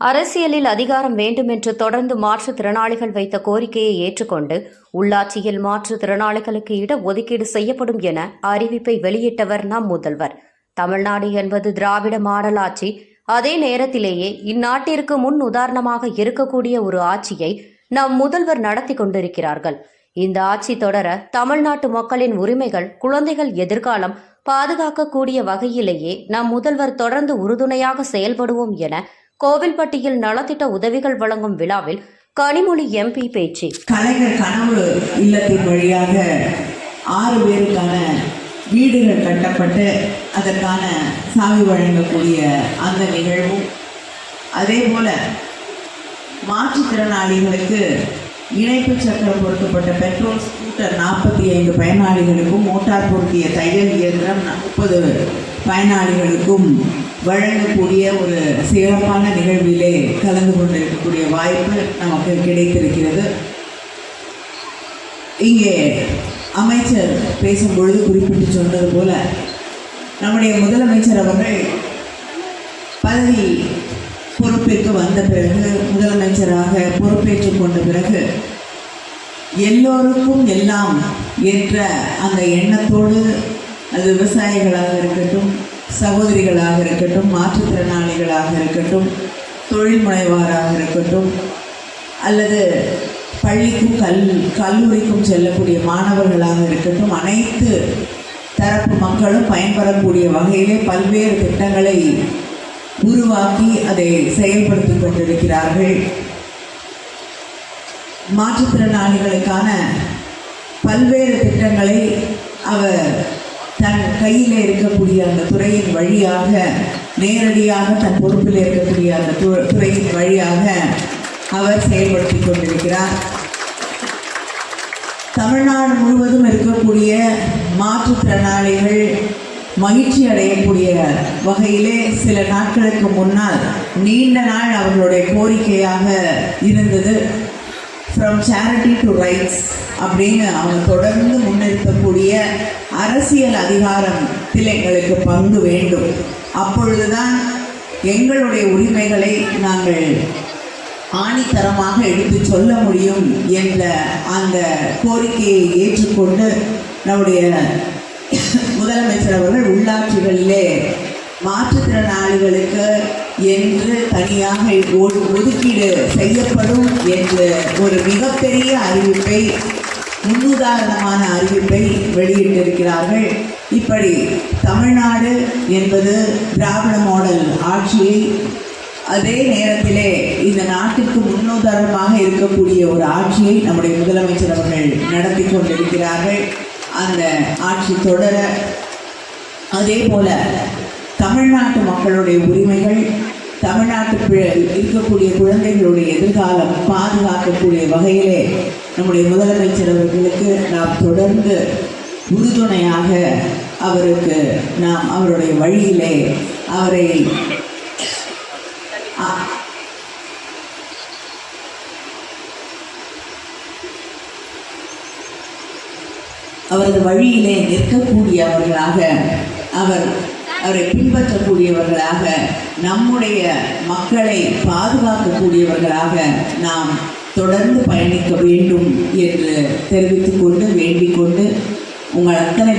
அரசியலில் அதிகாரம் வேண்டும் என்று தொடர்ந்து மாற்றுத்திறனாளிகள் வைத்த கோரிக்கையை ஏற்றுக்கொண்டு உள்ளாட்சியில் மாற்றுத்திறனாளிகளுக்கு இட ஒதுக்கீடு செய்யப்படும் என அறிவிப்பை வெளியிட்டவர் நம் முதல்வர். தமிழ்நாடு என்பது திராவிட மாடலாட்சி. அதே நேரத்திலேயே இந்நாட்டிற்கு முன் உதாரணமாக இருக்கக்கூடிய ஒரு ஆட்சியை நம் முதல்வர் நடத்தி கொண்டிருக்கிறார்கள். இந்த ஆட்சி தொடர தமிழ்நாட்டு மக்களின் உரிமைகள் குழந்தைகள் எதிர்காலம் பாதுகாக்கக்கூடிய வகையிலேயே நம் முதல்வர் தொடர்ந்து உறுதுணையாக செயல்படுவோம் என கோவில்பட்டியில் நலத்திட்ட உதவிகள் வழங்கும் விழாவில் கனிமொழி எம்பி பேச்சு. கலைஞர் கனவு இல்லத்தின் வழியாக ஆறு பேருக்கான வீடுகள் கட்டப்பட்டு அதற்கான சாவி வழங்கக்கூடிய அந்த நிகழ்வும். அதே போல மாற்றுத்திறனாளிகளுக்கு இணைப்பு சக்கரம் பொருத்தப்பட்ட பெட்ரோல் ஸ்கூட்டர் நாற்பத்தி ஐந்து பயனாளிகளுக்கும் மோட்டார் பொருத்திய தையல் இயந்திரம் முப்பது பயனாளிகளுக்கும் வழங்கக்கூடிய ஒரு சிறப்பான நிகழ்விலே கலந்து கொண்டிருக்கக்கூடிய வாய்ப்பு நமக்கு கிடைத்திருக்கிறது. இங்கே அமைச்சர் பேசும்பொழுது குறிப்பிட்டு சொன்னது போல நம்முடைய முதலமைச்சர் அவர்கள் பதவி பொறுப்பிற்கு வந்த பிறகு முதலமைச்சராக பொறுப்பேற்றுக் கொண்ட பிறகு எல்லோருக்கும் எல்லாம் என்ற அந்த எண்ணத்தோடு அது விவசாயிகளாக இருக்கட்டும் சகோதரிகளாக இருக்கட்டும் மாற்றுத்திறனாளிகளாக இருக்கட்டும் தொழில் முனைவாராக இருக்கட்டும் அல்லது பள்ளிக்கும் கல் கல்லூரிக்கும் செல்லக்கூடிய மாணவர்களாக இருக்கட்டும் அனைத்து தரப்பு மக்களும் பயன்பெறக்கூடிய வகையிலே பல்வேறு திட்டங்களை உருவாக்கி அதை செயல்படுத்திக் கொண்டிருக்கிறார்கள். மாற்றுத்திறனாளிகளுக்கான பல்வேறு திட்டங்களை அவர் தன் கையில் இருக்கக்கூடிய அந்த துறையின் வழியாக நேரடியாக தன் பொறுப்பில் இருக்கக்கூடிய அந்த துறையின் வழியாக அவர் செயல்படுத்தி கொண்டிருக்கிறார். தமிழ்நாடு முழுவதும் இருக்கக்கூடிய மாற்றுத்திறனாளிகள் மகிழ்ச்சி அடையக்கூடிய வகையிலே சில நாட்களுக்கு முன்னால் நீண்ட நாள் அவர்களுடைய கோரிக்கையாக இருந்தது. ஃப்ரம் சேரிட்டி டு ரைட்ஸ் அப்படின்னு அவங்க தொடர்ந்து முன்னிறுத்தக்கூடிய அரசியல் அதிகாரத்தில் எங்களுக்கு பங்கு வேண்டும். அப்பொழுதுதான் எங்களுடைய உரிமைகளை நாங்கள் ஆணித்தரமாக எடுத்து சொல்ல முடியும் என்ற அந்த கோரிக்கையை ஏற்றுக்கொண்டு நம்முடைய முதலமைச்சர் அவர்கள் உள்ளாட்சிகளிலே மாற்றுத்திறனாளிகளுக்கு என்று தனியாக ஒ- ஒதுக்கீடு செய்யப்படும் என்று ஒரு மிகப்பெரிய அறிவிப்பை முன்னுதாரணமான அறிவிப்பை வெளியிட்டிருக்கிறார்கள். இப்படி தமிழ்நாடு என்பது திராவிட மாடல் ஆட்சியை அதே நேரத்திலே இந்த நாட்டிற்கு முன்னுதாரணமாக இருக்கக்கூடிய ஒரு ஆட்சியை நம்முடைய முதலமைச்சர் அவர்கள் நடத்தி கொண்டிருக்கிறார்கள். அந்த ஆட்சி தொடர அதே போல தமிழ்நாட்டு மக்களுடைய உரிமைகள் தமிழ்நாட்டு பி- இருக்கக்கூடிய குழந்தைகளுடைய எதிர்காலம் பாதுகாக்கக்கூடிய வகையிலே நம்முடைய முதலமைச்சர் அவர்களுக்கு நாம் தொடர்ந்து உறுதுணையாக அவருக்கு நாம் அவருடைய வழியிலே அவரை அவரது வழியிலே நிற்கக்கூடியவர்களாக அவர் அவரை பின்பற்றக்கூடியவர்களாக நம்முடைய மக்களை பாதுகாக்கக்கூடியவர்களாக நாம் தொடர்ந்து பயணிக்க வேண்டும் என்று தெரிவித்துக்கொண்டு வேண்டிக் கொண்டு உங்கள் அத்தனை